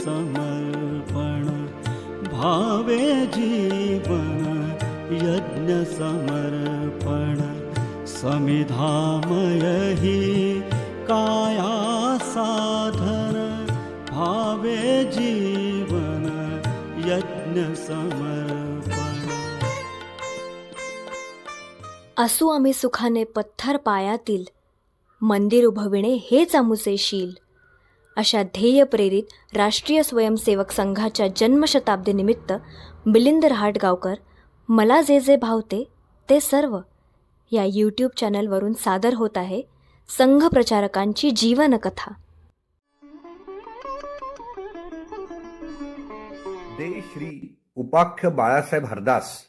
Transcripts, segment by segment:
समर्पण भावे जीवन यज्ञ समर्पण समिधामय हि काया साधन भावे जीवन यज्ञ समर्पण। असू आम्ही सुखाने पत्थर पायातील मंदिर उभविणे हेच आमुचे शील. अशा ध्येय प्रेरित राष्ट्रीय स्वयंसेवक संघाच्या जन्मशताब्दीनिमित्त मिलिंद रहाटगावकर मला जे जे भावते ते सर्व या यूट्यूब चॅनलवरून सादर होत आहे संघ प्रचारकांची जीवनकथा. दे श्री उपाख्य बाळासाहेब हरदास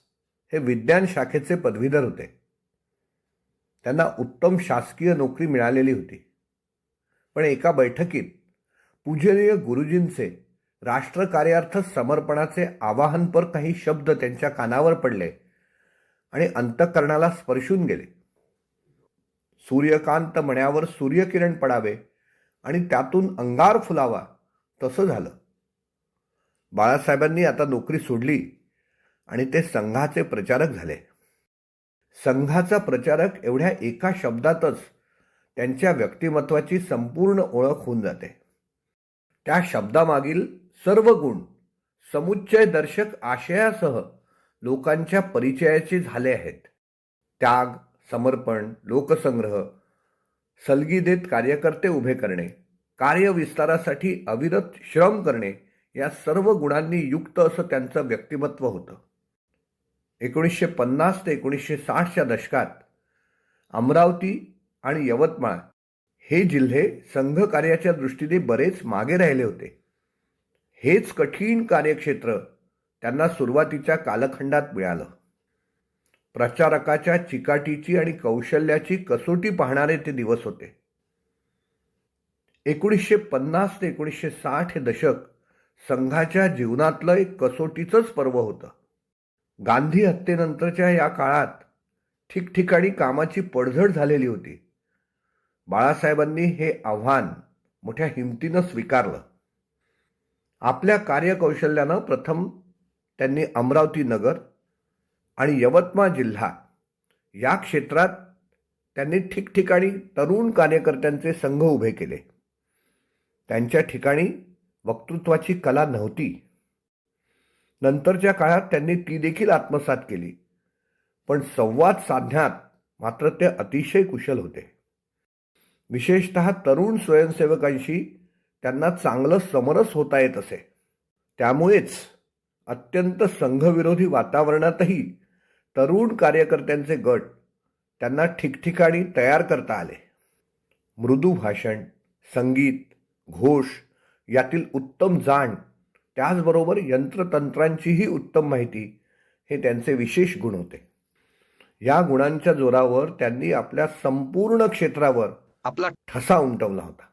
हे विज्ञान शाखेचे पदवीधर होते. त्यांना उत्तम शासकीय नोकरी मिळालेली होती. पण एका बैठकीत पूजनीय गुरुजींचे राष्ट्रकार्यार्थ समर्पणाचे आवाहनपर काही शब्द त्यांच्या कानावर पडले आणि अंतःकरणाला स्पर्शून गेले. सूर्यकांत मण्यावर सूर्यकिरण पडावे आणि त्यातून अंगार फुलावा तसं झालं. बाळासाहेबांनी आता नोकरी सोडली आणि ते संघाचे प्रचारक झाले. संघाचा प्रचारक एवढ्या एका शब्दातच त्यांच्या व्यक्तिमत्वाची संपूर्ण ओळख होऊन जाते. त्या शब्दामागील सर्व गुण समुच्चय दर्शक आशयासह लोकांच्या परिचयाचे झाले आहेत. त्याग समर्पण लोकसंग्रह सलगी देत कार्यकर्ते उभे करणे कार्यविस्तारासाठी अविरत श्रम करणे या सर्व गुणांनी युक्त असं त्यांचं व्यक्तिमत्व होतं. एकोणीसशे पन्नास ते एकोणीसशे साठच्या दशकात अमरावती आणि यवतमाळ हे जिल्हे संघकार्याच्या दृष्टीने बरेच मागे राहिले होते. हेच कठीण कार्यक्षेत्र त्यांना सुरुवातीच्या कालखंडात मिळालं. प्रचारकाच्या चिकाटीची आणि कौशल्याची कसोटी पाहणारे ते दिवस होते. एकोणीसशे पन्नास ते एकोणीसशे साठ हे दशक संघाच्या जीवनातलं एक कसोटीचंच पर्व होतं. गांधी हत्येनंतरच्या या काळात ठिकठिकाणी कामाची पडझड झालेली होती. बाळासाहेबांनी हे आव्हान मोठ्या हिमतीनं स्वीकारलं. आपल्या कार्यकौशल्यानं प्रथम त्यांनी अमरावती नगर आणि यवतमाळ जिल्हा या क्षेत्रात त्यांनी ठिकठिकाणी तरुण कार्यकर्त्यांचे संघ उभे केले. त्यांच्या ठिकाणी वक्तृत्वाची कला नव्हती. नंतरच्या काळात त्यांनी ती देखील आत्मसात केली. पण संवाद साधण्यात मात्र ते अतिशय कुशल होते. विशेषत तरुण स्वयंसेवकांशी त्यांना चांगलं समरस होता येत असे. त्यामुळेच अत्यंत संघविरोधी वातावरणातही तरुण कार्यकर्त्यांचे गट त्यांना ठिकठिकाणी तयार करता आले. मृदू भाषण संगीत घोष यातील उत्तम जाण त्याचबरोबर यंत्रतंत्रांचीही उत्तम माहिती हे त्यांचे विशेष गुण होते. या गुणांच्या जोरावर त्यांनी आपल्या संपूर्ण क्षेत्रावर आपला ठसा उमटवला होता.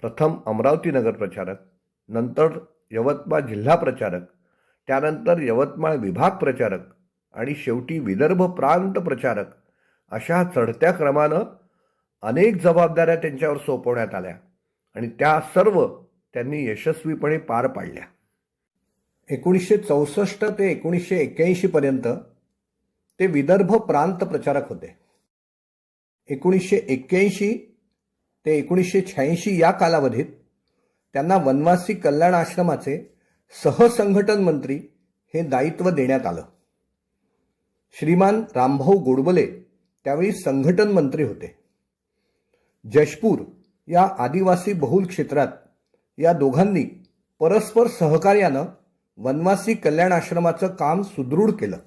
प्रथम अमरावती नगर प्रचारक नंतर यवतमाळ जिल्हा प्रचारक त्यानंतर यवतमाळ विभाग प्रचारक आणि शेवटी विदर्भ प्रांत प्रचारक अशा चढत्या क्रमानं अनेक जबाबदाऱ्या त्यांच्यावर सोपवण्यात आल्या आणि त्या सर्व त्यांनी यशस्वीपणे पार पाडल्या. एकोणीसशे चौसष्ट ते एकोणीसशे एक्क्याऐंशीपर्यंत ते विदर्भ प्रांत प्रचारक होते. एकोणीसशे एक्क्याऐंशी ते एकोणीसशे शहाऐंशी या कालावधीत त्यांना वनवासी कल्याण आश्रमाचे सहसंघटन मंत्री हे दायित्व देण्यात आलं. श्रीमान रामभाऊ गोडबले त्यावेळी संघटन मंत्री होते. जशपूर या आदिवासी बहुल क्षेत्रात या दोघांनी परस्पर सहकार्यानं वनवासी कल्याण आश्रमाचं काम सुदृढ केलं.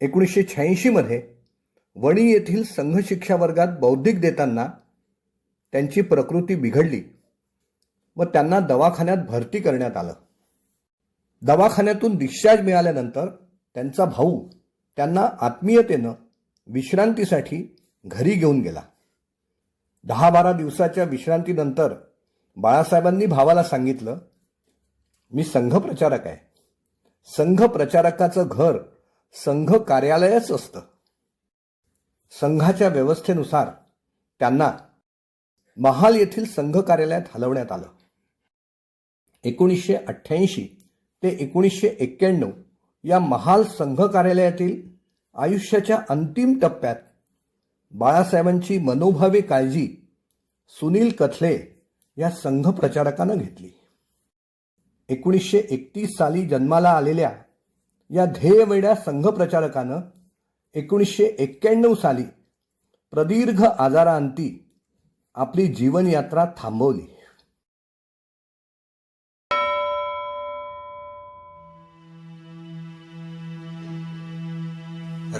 एकोणीसशे शहाऐंशीमध्ये वणी येथील संघ शिक्षा वर्गात बौद्धिक देताना त्यांची प्रकृती बिघडली. व त्यांना दवाखान्यात भरती करण्यात आलं. दवाखान्यातून डिस्चार्ज मिळाल्यानंतर त्यांचा भाऊ त्यांना आत्मीयतेनं विश्रांतीसाठी घरी घेऊन गेला. दहा बारा दिवसाच्या विश्रांतीनंतर बाळासाहेबांनी भावाला सांगितलं मी संघ प्रचारक आहे. संघ प्रचारकाचं घर संघ कार्यालयच असतं. संघाच्या व्यवस्थेनुसार त्यांना महाल येथील संघ कार्यालयात हलवण्यात आलं. एकोणीसशे अठ्ठ्याऐंशी ते एकोणीसशे एक्क्याण्णव या महाल संघ कार्यालयातील आयुष्याच्या अंतिम टप्प्यात बाळासाहेबांची मनोभावी काळजी सुनील कथले या संघ प्रचारकानं घेतली. एकोणीसशे एकतीस साली जन्माला आलेल्या या ध्येयवेड्या संघ प्रचारकानं एकोणीसशे एक्क्याण्णव साली प्रदीर्घ आजारांती आपली जीवनयात्रा थांबवली.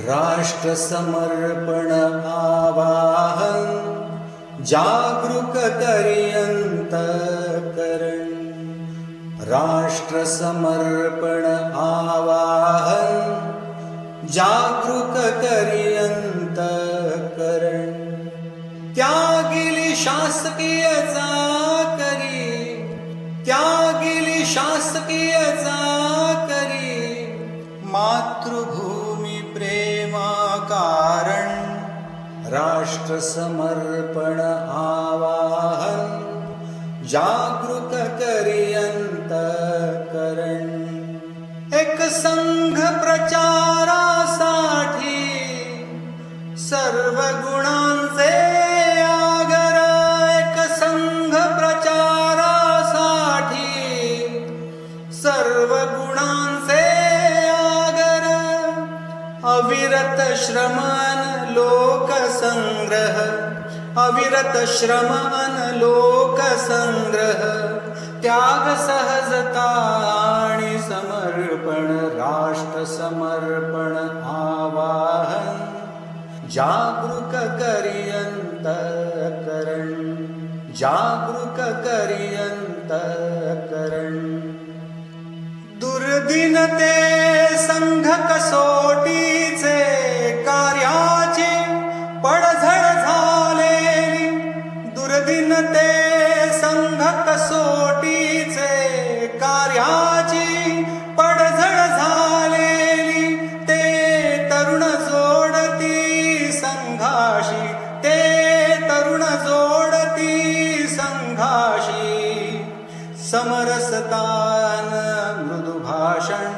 राष्ट्रसमर्पण आवाहन जागरूक पर्यंत करण राष्ट्रसमर्पण आवाहन जागरूक करियंत करण त्यागिली शासकीय चाकरी त्यागिली शासकीय चाकरी मातृभूमी प्रेमा कारण राष्ट्रसमर्पण आवाहन. जागृत करियंत करण एक संघ प्रचार श्रमन लोकसंग्रह अविरत श्रमन लोकसंग्रह त्याग सहजता आणि समर्पण राष्ट्र समर्पण आवाहन। जागरूक करियंत करण जागरूक करियंत करण दुर्दिन ते संघ कसोटीचे ते संघ कसोटीचे कार्याची पडझड झालेली ते तरुण जोडती संघाशी ते तरुण जोडती संघाशी. समरसतान मृदु भाषण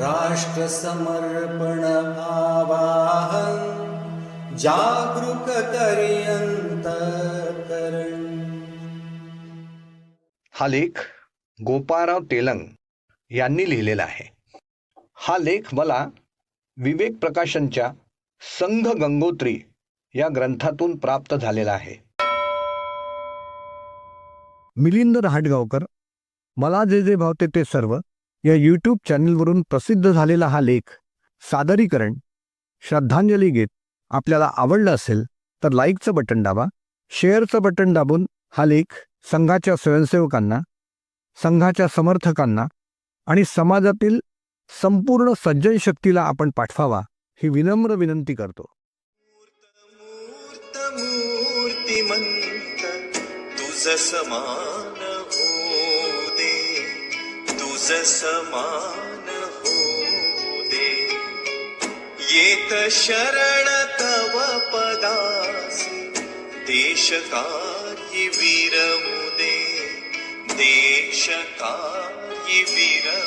राष्ट्र समर्पण आवाहन जागरूक करियंत हा लेख गोपाळराव तेलंग यांनी लिहिलेला आहे. हा लेख मला विवेक प्रकाशनच्या संघ गंगोत्री या ग्रंथातून प्राप्त झालेला आहे. मिलिंद रहाटगावकर मला जे जे भावते ते सर्व या यूट्यूब चॅनलवरून प्रसिद्ध झालेला हा लेख सादरीकरण श्रद्धांजली गीत आपल्याला आवडलं असेल तर लाईकचं बटन दाबा शेअरचं बटन दाबून हा लेख संघाच्या स्वयंसेवकांना संघाच्या समर्थकांना आणि समाजातील संपूर्ण सज्जन शक्तीला आपण पाठवावा ही विनम्र विनंती करतो. हो हो येत शरण तव पदास देश काही विरमु